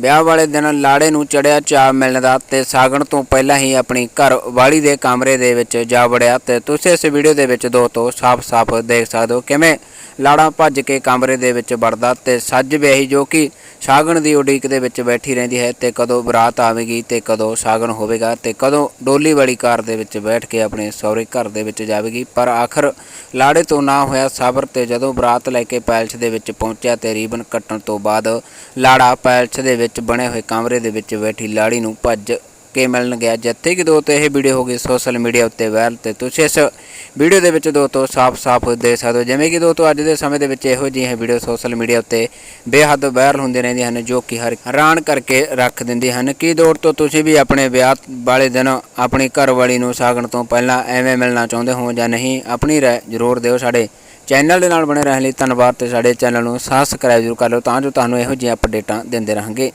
ਵਿਆਹ ਵਾਲੇ ਦਿਨ ਲਾੜੇ ਨੂੰ ਚੜਿਆ ਚਾਅ ਮਿਲਣ ਦਾ ਤੇ ਸਾਗਣ ਤੋਂ ਪਹਿਲਾਂ ਹੀ ਆਪਣੀ ਘਰ ਵਾਲੀ ਦੇ ਕਮਰੇ ਦੇ ਵਿੱਚ ਜਾ ਵੜਿਆ ਤੇ ਤੁਸੀਂ ਇਸ ਵੀਡੀਓ ਦੇ ਵਿੱਚ ਦੋਸਤੋ ਸਾਫ਼-ਸਾਫ਼ ਦੇਖ ਸਕਦੇ ਹੋ ਕਿਵੇਂ ਲਾੜਾ ਭੱਜ ਕੇ ਕਮਰੇ ਦੇ ਵਿੱਚ ਵੜਦਾ ਤੇ ਸੱਜ ਵਿਆਹੀ ਜੋ ਕਿ ਸਾਗਣ ਦੀ ਉਡੀਕ ਦੇ ਵਿੱਚ ਬੈਠੀ ਰਹਿੰਦੀ ਹੈ ਤੇ ਕਦੋਂ ਬਰਾਤ ਆਵੇਗੀ ਤੇ ਕਦੋਂ ਸਾਗਣ ਹੋਵੇਗਾ ਤੇ ਕਦੋਂ ਡੋਲੀ ਵਾਲੀ ਕਾਰ ਦੇ ਵਿੱਚ ਬੈਠ ਕੇ ਆਪਣੇ ਸਹੁਰੇ ਘਰ ਦੇ ਵਿੱਚ ਜਾਵੇਗੀ। ਪਰ ਆਖਰ ਲਾੜੇ ਤੋਂ ਨਾ ਹੋਇਆ ਸਬਰ ਤੇ ਜਦੋਂ ਬਰਾਤ ਲੈ ਕੇ ਪੈਲਸ ਦੇ ਵਿੱਚ ਪਹੁੰਚਿਆ ਤੇ ਰੀਬਨ ਕੱਟਣ ਤੋਂ ਬਾਅਦ ਲਾੜਾ ਪੈਲਸ ਦੇ ਵਿੱਚ ਬਣੇ ਹੋਏ ਕਮਰੇ ਦੇ ਵਿੱਚ ਬੈਠੀ ਲਾੜੀ ਨੂੰ ਭੱਜ ਕੇ ਮਿਲਣ ਗਿਆ। ਜਿੱਥੇ ਕਿ ਦੋ ਤੇ ਇਹ ਵੀਡੀਓ ਹੋ ਗਈ ਸੋਸ਼ਲ ਮੀਡੀਆ ਉੱਤੇ ਵਾਇਰਲ ਤੇ ਤੁਸੀਂ ਇਸ ਵੀਡੀਓ ਦੇ ਵਿੱਚ ਦੋ ਤੋਂ ਸਾਫ਼-ਸਾਫ਼ ਦੇਖ ਸਕਦੇ ਹੋ। ਜਿਵੇਂ ਕਿ ਦੋਸਤੋ ਅੱਜ ਦੇ ਸਮੇਂ ਦੇ ਵਿੱਚ ਇਹੋ ਜਿਹੀਆਂ ਵੀਡੀਓ ਸੋਸ਼ਲ ਮੀਡੀਆ ਉੱਤੇ ਬੇਹੱਦ ਵਾਇਰਲ ਹੁੰਦੀਆਂ ਰਹਿੰਦੀਆਂ ਹਨ, ਜੋ ਕਿ ਹਰ ਹੈਰਾਨ ਕਰਕੇ ਰੱਖ ਦਿੰਦੇ ਹਨ। ਕੀ ਦੌਰ ਤੋਂ ਤੁਸੀਂ ਵੀ ਆਪਣੇ ਵਿਆਹ ਵਾਲੇ ਦਿਨ ਆਪਣੀ ਘਰਵਾਲੀ ਨੂੰ ਸਾਗਣ ਤੋਂ ਪਹਿਲਾਂ ਐਵੇਂ ਮਿਲਣਾ ਚਾਹੁੰਦੇ ਹੋ ਜਾਂ ਨਹੀਂ? ਆਪਣੀ ਰਾਏ ਜ਼ਰੂਰ ਦਿਓ ਸਾਡੇ ਚੈਨਲ ਦੇ ਨਾਲ ਬਣੇ ਰਹਿਣ ਲਈ। ਧੰਨਵਾਦ ਤੇ ਸਾਡੇ ਚੈਨਲ ਨੂੰ ਸਬਸਕ੍ਰਾਈਬ ਜ਼ਰੂਰ ਕਰ ਲਓ। ਤਾਂ ਜੋ ਤੁਹਾਨੂੰ ਇਹੋ ਜਿਹੀਆਂ ਅਪਡੇਟਾਂ ਦਿੰਦੇ ਰਹਾਂਗੇ।